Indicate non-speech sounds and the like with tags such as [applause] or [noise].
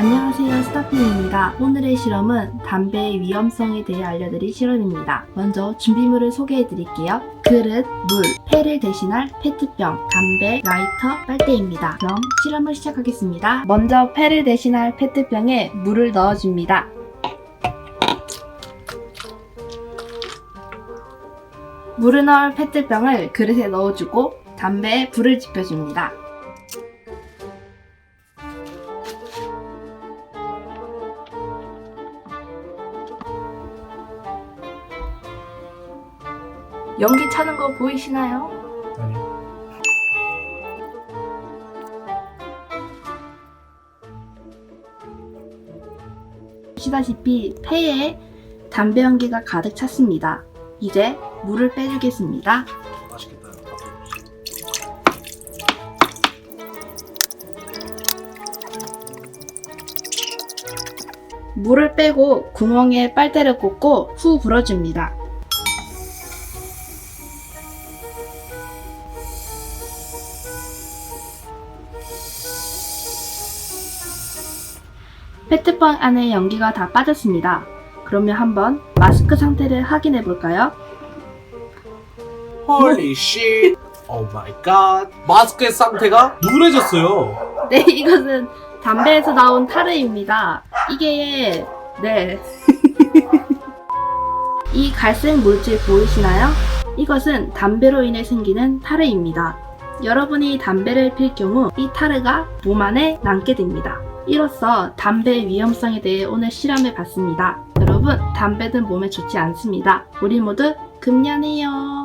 안녕하세요 스타핑입니다. 오늘의 실험은 담배의 위험성에 대해 알려드릴 실험입니다. 먼저 준비물을 소개해 드릴게요. 그릇, 물, 폐를 대신할 페트병, 담배, 라이터, 빨대입니다. 그럼 실험을 시작하겠습니다. 먼저 폐를 대신할 페트병에 물을 넣어줍니다. 물을 넣을 페트병을 그릇에 넣어주고 담배에 불을 지펴줍니다. 연기 차는 거 보이시나요? 아니. 보시다시피 폐에 담배 연기가 가득 찼습니다. 이제 물을 빼주겠습니다. 맛있겠다. 물을 빼고 구멍에 빨대를 꽂고 후 불어줍니다. 페트병 안에 연기가 다 빠졌습니다. 그러면 한번 마스크 상태를 확인해 볼까요? Holy shit. Oh my god. 마스크의 상태가 누래졌어요. 네, 이것은 담배에서 나온 타르입니다. 이게 네. [laughs] 이 갈색 물질 보이시나요? 이것은 담배로 인해 생기는 타르입니다. 여러분이 담배를 필 경우 이 타르가 몸 안에 남게 됩니다. 이로써 담배의 위험성에 대해 오늘 실험해 봤습니다. 여러분, 담배는 몸에 좋지 않습니다. 우리 모두 금연해요.